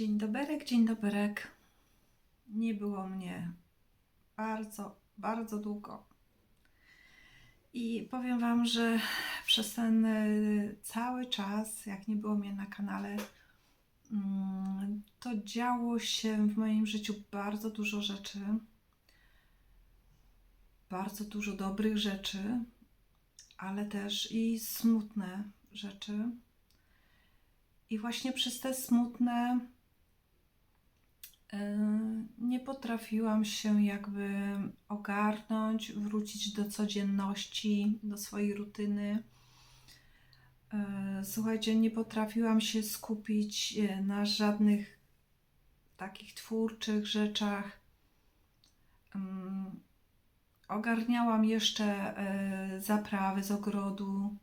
Dzień doberek, dzień doberek. Nie było mnie bardzo, bardzo długo. I powiem Wam, że przez ten y, cały czas, jak nie było mnie na kanale, mm, to działo się w moim życiu bardzo dużo rzeczy. Bardzo dużo dobrych rzeczy, ale też i smutne rzeczy. I właśnie przez te smutne nie potrafiłam się jakby ogarnąć, wrócić do codzienności, do swojej rutyny. Yy, Słuchajcie, nie potrafiłam się skupić yy, na żadnych takich twórczych rzeczach. Ym, Ogarniałam jeszcze zaprawy z ogrodu.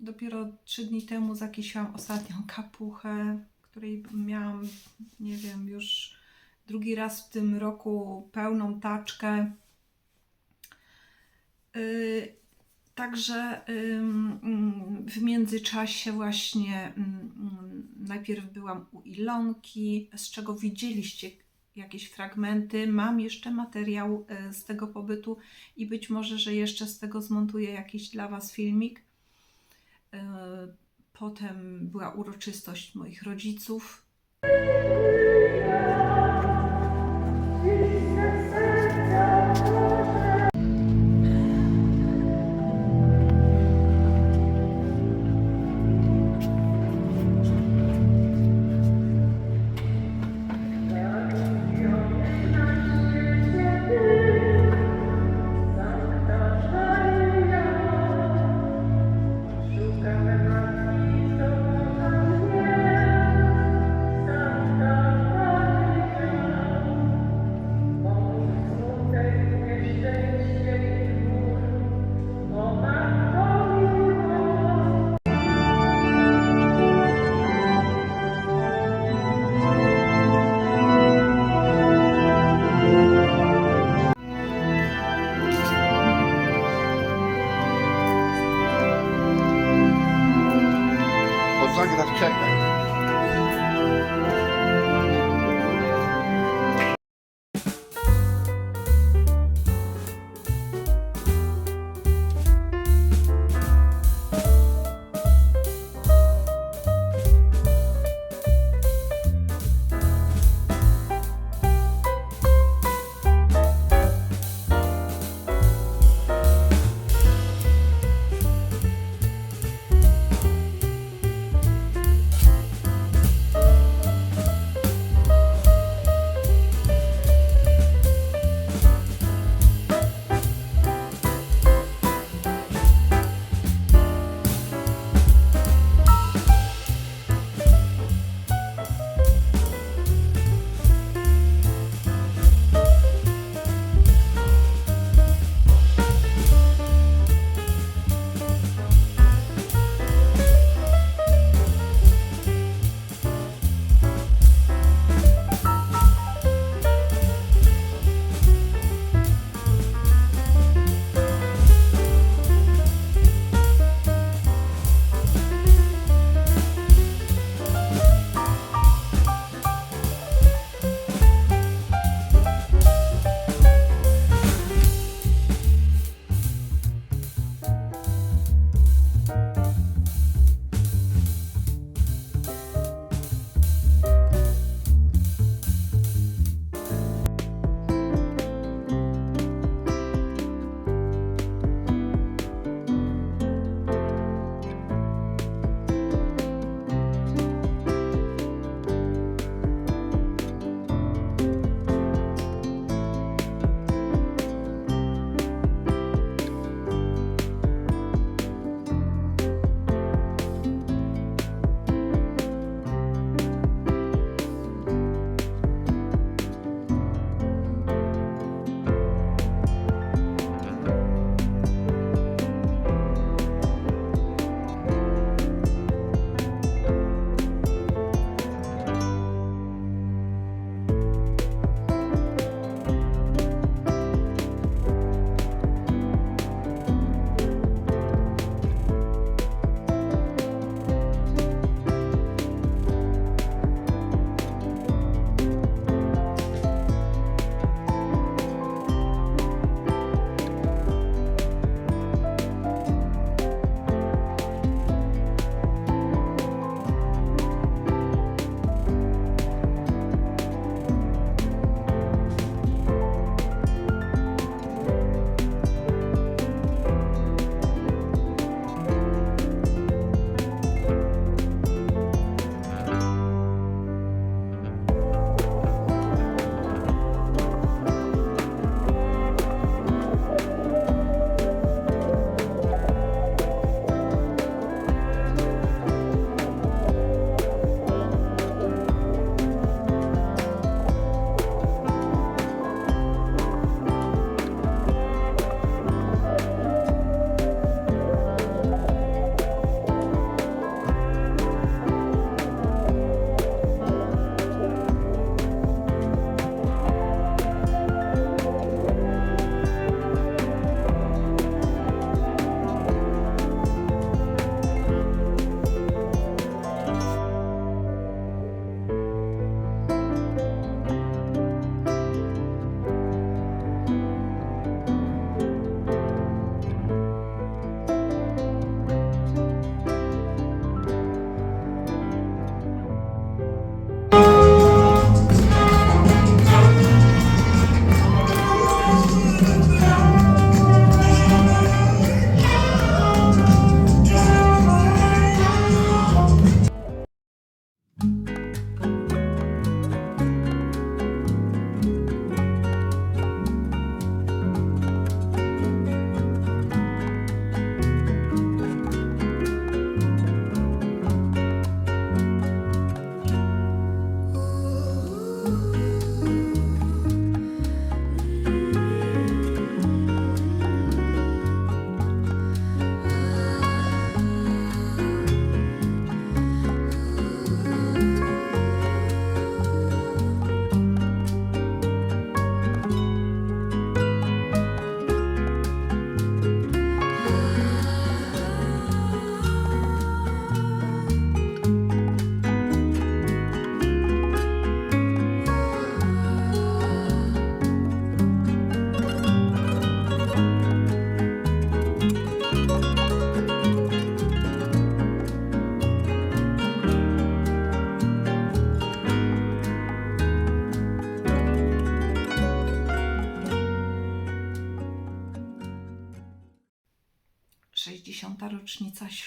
Yy, Dopiero trzy dni temu zakisiłam ostatnią kapuchę, której miałam, nie wiem, już drugi raz w tym roku pełną taczkę. Yy, Także ym, w międzyczasie właśnie ym, najpierw byłam u Ilonki, z czego widzieliście jakieś fragmenty. Mam jeszcze materiał y, z tego pobytu i być może, że jeszcze z tego zmontuję jakiś dla Was filmik. E, Potem była uroczystość moich rodziców. Let's check that.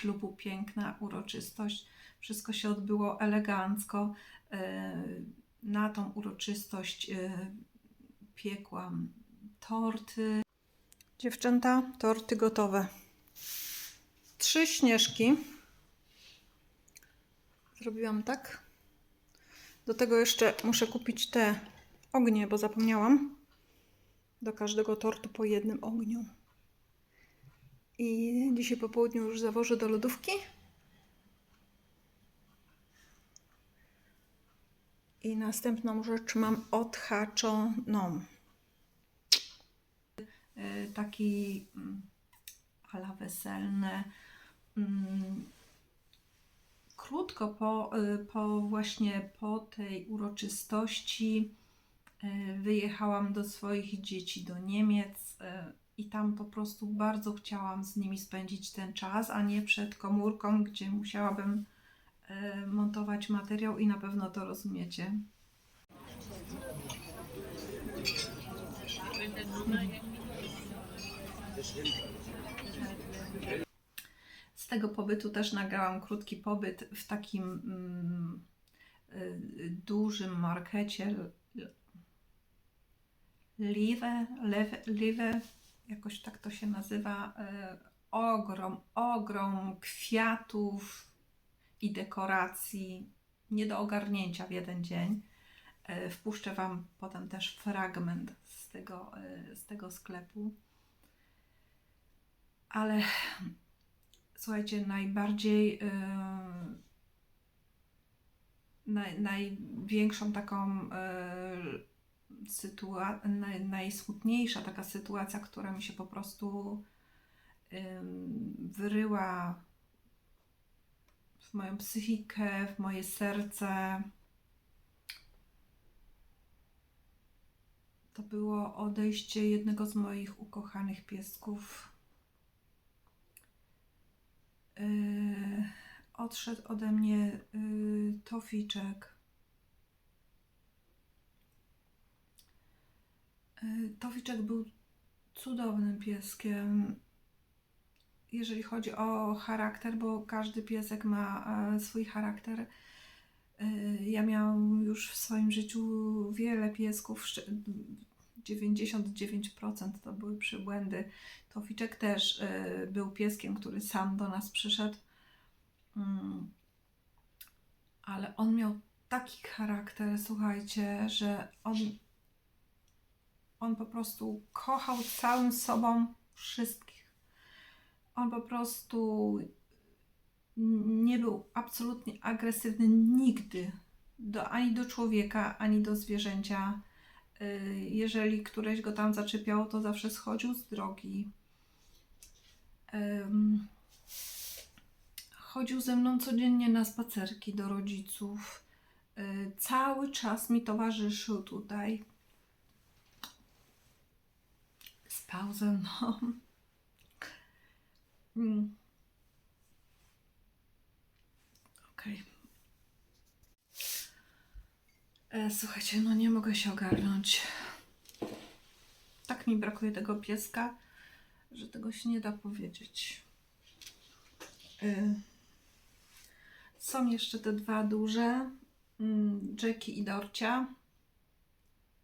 Ślubu, piękna uroczystość. Wszystko się odbyło elegancko. E, Na tą uroczystość e, piekłam torty. Dziewczęta, torty gotowe. Trzy śnieżki. Zrobiłam tak. Do tego jeszcze muszę kupić te ognie, bo zapomniałam. Do każdego tortu po jednym ogniu. I dzisiaj po południu już zawożę do lodówki. I następną rzecz mam odhaczoną. Y, Taki mm, ala weselny. mm, Krótko po, y, po właśnie po tej uroczystości y, wyjechałam do swoich dzieci do Niemiec i tam po prostu bardzo chciałam z nimi spędzić ten czas, a nie przed komórką, gdzie musiałabym y, montować materiał i na pewno to rozumiecie. Z tego pobytu też nagrałam krótki pobyt w takim mm, y, dużym markecie L- Liwe, Lewe, Liwe, jakoś tak to się nazywa. y, Ogrom, ogrom kwiatów i dekoracji, nie do ogarnięcia w jeden dzień. Y, Wpuszczę Wam potem też fragment z tego, y, z tego sklepu. Ale słuchajcie, najbardziej yy, naj, największą taką yy, sytuacją, naj, najsmutniejsza taka sytuacja, która mi się po prostu wyryła w moją psychikę, w moje serce. To było odejście jednego z moich ukochanych piesków. Yy, odszedł ode mnie yy, Toficzek. Yy, Toficzek był cudownym pieskiem, jeżeli chodzi o charakter, bo każdy piesek ma swój charakter. Yy, Ja miałam już w swoim życiu wiele piesków, szcz- 99% to były przybłędy. Toficzek też y, był pieskiem, który sam do nas przyszedł. Mm. Ale on miał taki charakter, słuchajcie, że on, on po prostu kochał całym sobą wszystkich. On po prostu nie był absolutnie agresywny nigdy, do, ani do człowieka, ani do zwierzęcia. Y, Jeżeli któreś go tam zaczepiało, to zawsze schodził z drogi. Chodził ze mną codziennie na spacerki do rodziców. Y, Cały czas mi towarzyszył tutaj. Spał ze mną. Mm. Okej. E, Słuchajcie, no nie mogę się ogarnąć. Tak mi brakuje tego pieska, że tego się nie da powiedzieć. Y, Są jeszcze te dwa duże, mm, Jackie i Dorcia.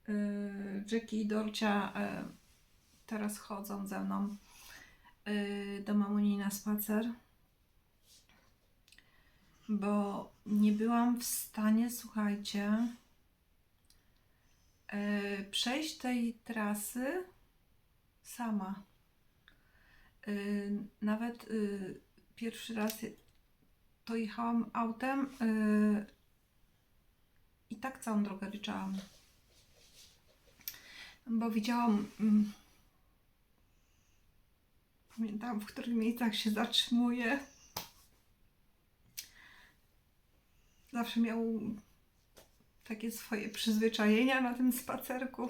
Y, Jackie i Dorcia e, teraz chodzą ze mną y, do mamuni na spacer, bo nie byłam w stanie, słuchajcie, e, przejść tej trasy sama. Y, Nawet y, pierwszy raz to jechałam autem y, i tak całą drogę ryczałam. Bo widziałam, mm, pamiętam w których miejscach się zatrzymuje. Zawsze miał takie swoje przyzwyczajenia na tym spacerku.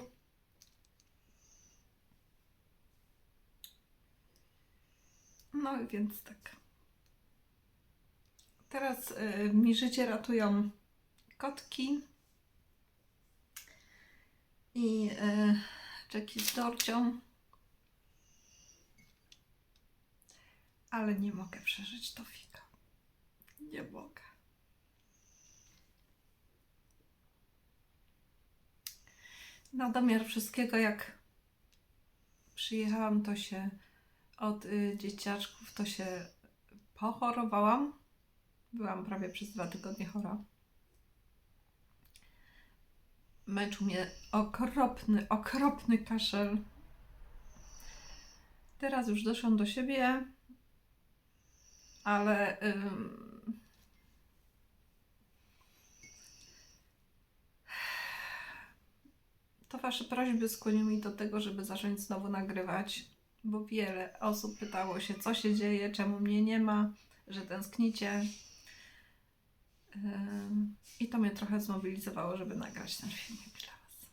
No więc tak. Teraz y, mi życie ratują kotki i y, z Dorcią. Ale nie mogę przeżyć to fika. Nie mogę. Na domiar wszystkiego, jak przyjechałam, to się od y, dzieciaczków, to się pochorowałam. Byłam prawie przez dwa tygodnie chora. Męczył mnie okropny, okropny kaszel. Teraz już doszłam do siebie, ale to Wasze prośby skłoniły mnie do tego, żeby zacząć znowu nagrywać, bo wiele osób pytało się, co się dzieje, czemu mnie nie ma, że tęsknicie. I to mnie trochę zmobilizowało, żeby nagrać ten filmik dla Was.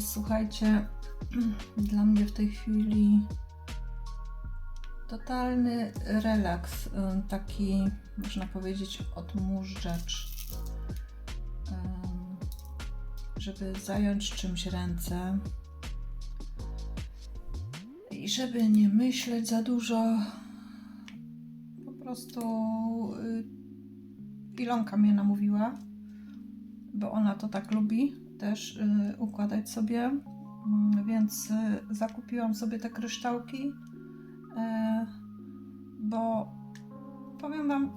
Słuchajcie, dla mnie w tej chwili totalny relaks, e, taki, można powiedzieć, odmóżdżacz, Em, żeby zająć czymś ręce i żeby nie myśleć za dużo. Po prostu y, Ilonka mnie namówiła, bo ona to tak lubi też y, układać sobie, Mm, więc y, zakupiłam sobie te kryształki, e, bo powiem Wam,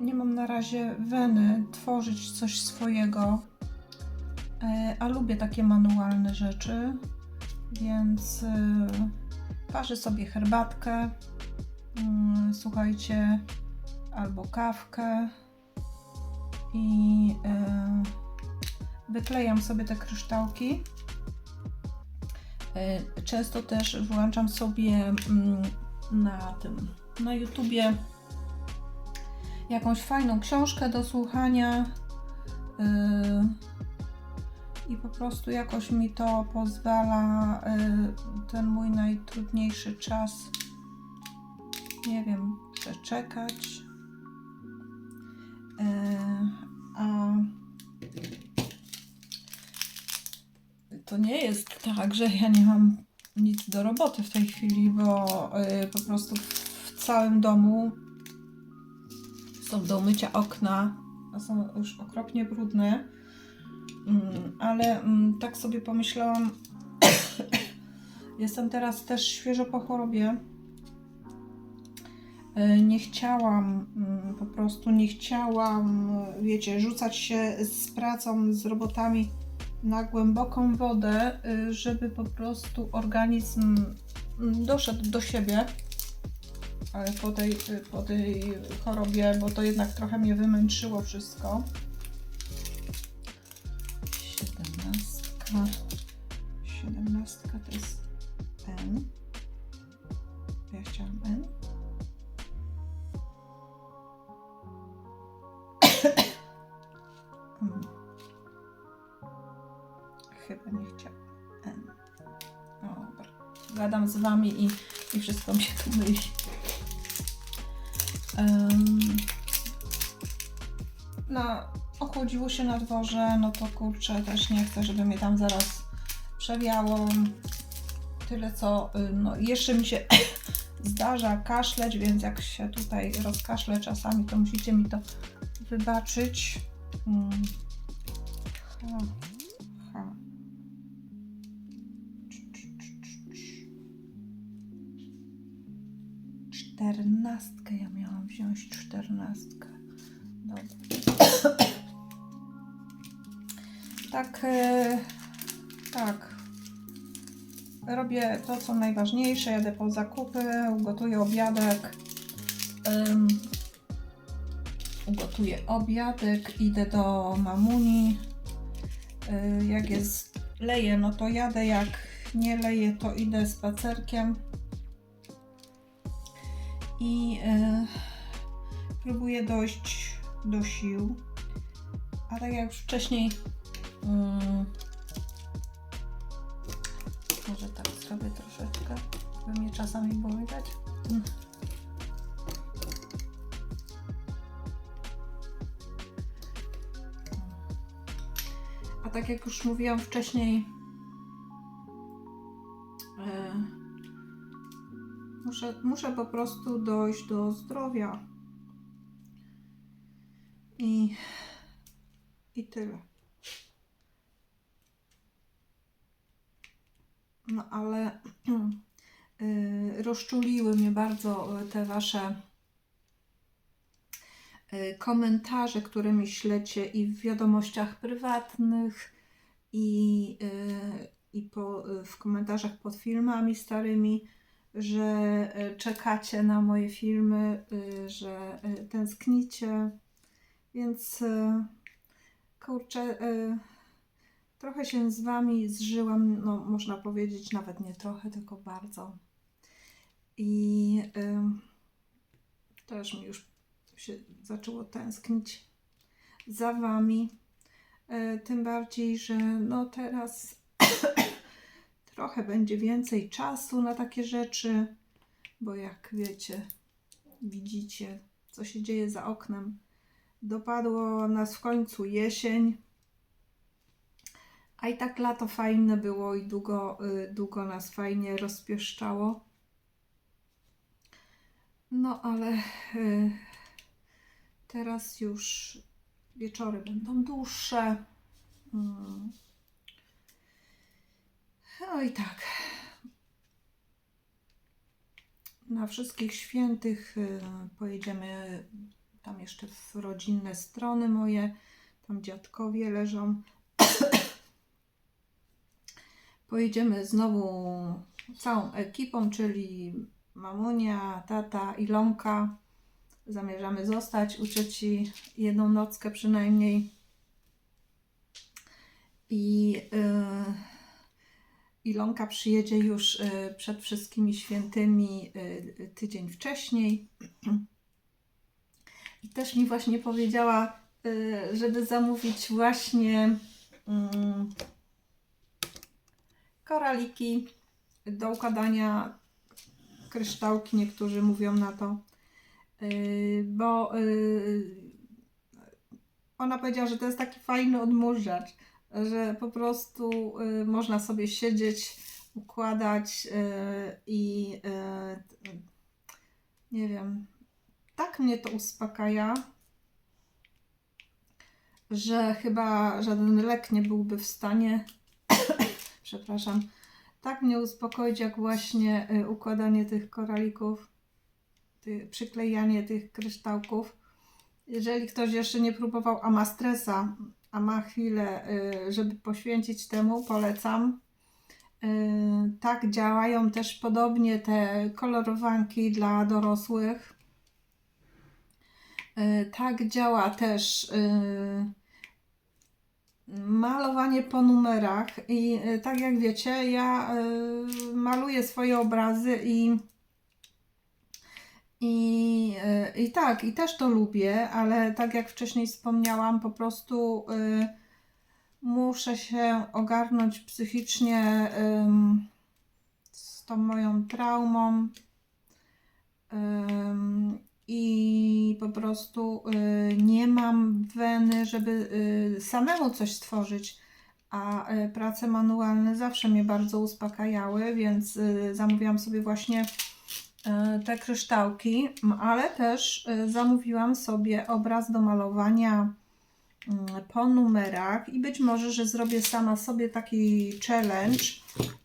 nie mam na razie weny tworzyć coś swojego, a lubię takie manualne rzeczy, więc y, parzę sobie herbatkę, mm, słuchajcie, albo kawkę i y, wyklejam sobie te kryształki. Y, Często też włączam sobie mm, na tym, na YouTubie jakąś fajną książkę do słuchania y, i po prostu jakoś mi to pozwala y, ten mój najtrudniejszy czas, nie wiem, przeczekać. A to nie jest tak, że ja nie mam nic do roboty w tej chwili, bo y, po prostu w całym domu są do mycia okna, a są już okropnie brudne. Mm, ale mm, tak sobie pomyślałam, jestem teraz też świeżo po chorobie. Y, Nie chciałam, mm, po prostu nie chciałam, wiecie, rzucać się z pracą, z robotami na głęboką wodę, y, żeby po prostu organizm mm, doszedł do siebie. Po tej, y, po tej chorobie, bo to jednak trochę mnie wymęczyło wszystko. Gadam z wami i, i wszystko mi się tu myli. Em, no, ochłodziło się na dworze, no to kurczę, też nie chcę, żeby mnie tam zaraz przewiało. Tyle co, y, no jeszcze mi się zdarza kaszleć, więc jak się tutaj rozkaszlę czasami, to musicie mi to wybaczyć. Mm. To, co najważniejsze. Jadę po zakupy, ugotuję obiadek. Ym, ugotuję obiadek, idę do mamuni. Y, jak jest leję, no to jadę, jak nie leję, to idę spacerkiem. I y, próbuję dojść do sił. A tak jak już wcześniej, mm, może tak zrobię troszeczkę, żeby mnie czasami było widać. Mm. A tak jak już mówiłam wcześniej, e, muszę, muszę po prostu dojść do zdrowia. I, i tyle. No ale y, rozczuliły mnie bardzo y, te wasze y, komentarze, które mi ślecie i w wiadomościach prywatnych, i, i po, w komentarzach pod filmami starymi, że czekacie na moje filmy, że tęsknicie. Więc kurczę, trochę się z Wami zżyłam, no można powiedzieć nawet nie trochę, tylko bardzo. I y, też mi już się zaczęło tęsknić za Wami. Y, Tym bardziej, że no teraz trochę będzie więcej czasu na takie rzeczy, bo jak wiecie, widzicie, co się dzieje za oknem. Dopadło nas w końcu jesień, a i tak lato fajne było i długo, y, długo nas fajnie rozpieszczało. No ale y, teraz już wieczory będą dłuższe. Mm. No i tak. Na wszystkich świętych y, pojedziemy tam jeszcze w rodzinne strony moje. Tam dziadkowie leżą. Pojedziemy znowu całą ekipą, czyli mamunia, tata, Ilonka. Zamierzamy zostać u cioci jedną nockę przynajmniej. I yy, Ilonka przyjedzie już yy, przed wszystkimi świętymi yy, tydzień wcześniej. I też mi właśnie powiedziała, yy, żeby zamówić właśnie mm, koraliki do układania kryształki, niektórzy mówią na to. Yy, bo yy, ona powiedziała, że to jest taki fajny odmurzacz, że po prostu yy, można sobie siedzieć, układać i nie wiem, tak mnie to uspokaja, że chyba żaden lek nie byłby w stanie, przepraszam, tak mnie uspokoić, jak właśnie y, układanie tych koralików, ty, przyklejanie tych kryształków. Jeżeli ktoś jeszcze nie próbował Amastresa, a ma chwilę, y, żeby poświęcić temu, polecam. Y, Tak działają też podobnie te kolorowanki dla dorosłych. Tak działa też malowanie po numerach i y, tak jak wiecie, ja y, maluję swoje obrazy i i, y, I tak, i też to lubię, ale tak jak wcześniej wspomniałam, po prostu y, muszę się ogarnąć psychicznie ym, z tą moją traumą. I po prostu y, nie mam weny, żeby y, samemu coś stworzyć. A y, prace manualne zawsze mnie bardzo uspokajały, więc zamówiłam sobie właśnie te kryształki, ale też zamówiłam sobie obraz do malowania po numerach i być może, że zrobię sama sobie taki challenge.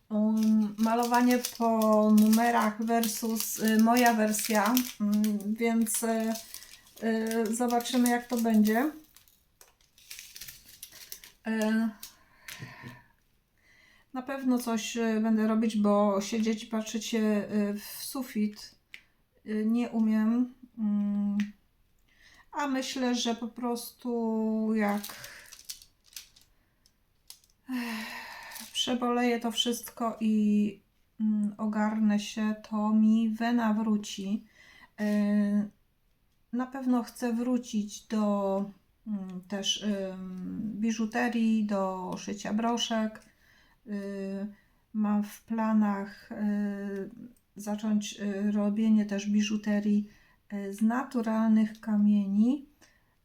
Um, malowanie po numerach versus y, moja wersja, Mm, więc y, y, zobaczymy jak to będzie. Y, na pewno coś y, będę robić, bo siedzieć i patrzeć się y, w sufit y, nie umiem. Mm. A myślę, że po prostu jak Ech, przeboleję to wszystko i mm, ogarnę się, to mi wena wróci. Y, Na pewno chcę wrócić do mm, też biżuterii, do szycia broszek. Y, Mam w planach zacząć robienie też biżuterii z naturalnych kamieni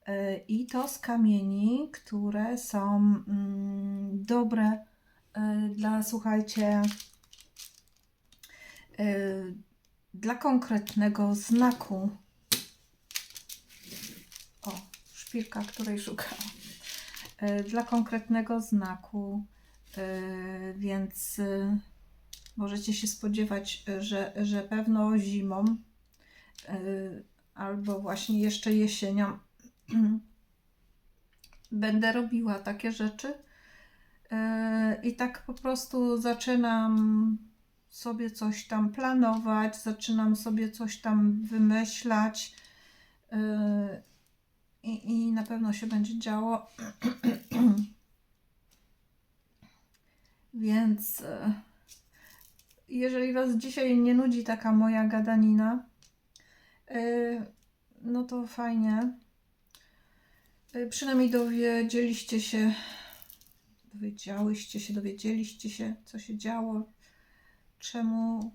y, i to z kamieni, które są mm, dobre y, dla, słuchajcie, y, dla konkretnego znaku. O, szpilka, której szukałam. Y, Dla konkretnego znaku, y, więc y, możecie się spodziewać, y, że, że pewno zimą y, albo właśnie jeszcze jesienią będę robiła takie rzeczy. Y, I tak po prostu zaczynam sobie coś tam planować, zaczynam sobie coś tam wymyślać. y, I, I na pewno się będzie działo. Więc y, jeżeli Was dzisiaj nie nudzi taka moja gadanina, y, no to fajnie. Y, Przynajmniej dowiedzieliście się, dowiedziałyście się, dowiedzieliście się, co się działo, czemu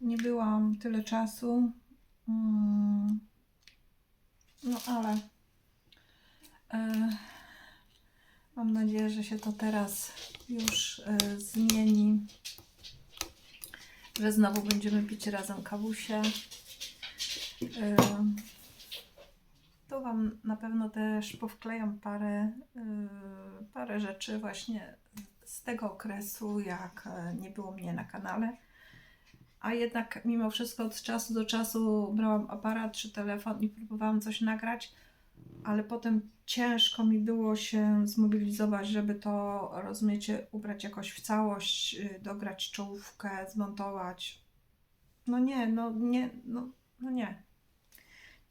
nie byłam tyle czasu. Mm, No ale e, mam nadzieję, że się to teraz już e, zmieni, że znowu będziemy pić razem kawusie. E, tu Wam na pewno też powklejam parę, y, parę rzeczy właśnie z tego okresu, jak e, nie było mnie na kanale. A jednak mimo wszystko od czasu do czasu brałam aparat czy telefon i próbowałam coś nagrać, ale potem ciężko mi było się zmobilizować, żeby to, rozumiecie, ubrać jakoś w całość, y, dograć czołówkę, zmontować. No nie, no nie, no, no nie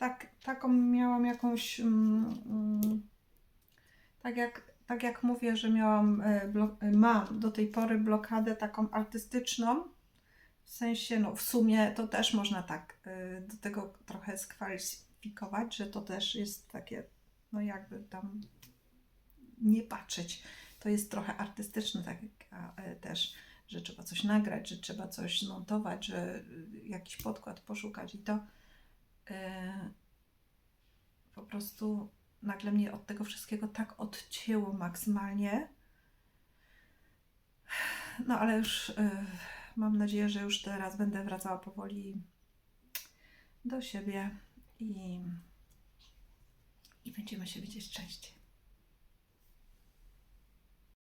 tak, taką miałam jakąś. Mm, mm, tak, jak, tak jak mówię, że miałam, e, e, mam do tej pory blokadę taką artystyczną. W sensie, no w sumie to też można tak e, do tego trochę skwalifikować, że to też jest takie, no jakby tam nie patrzeć. To jest trochę artystyczne, tak jak też, że trzeba coś nagrać, że trzeba coś zmontować, że jakiś podkład poszukać i to po prostu nagle mnie od tego wszystkiego tak odcięło maksymalnie. No ale już e, mam nadzieję, że już teraz będę wracała powoli do siebie i, i będziemy się widzieć częściej.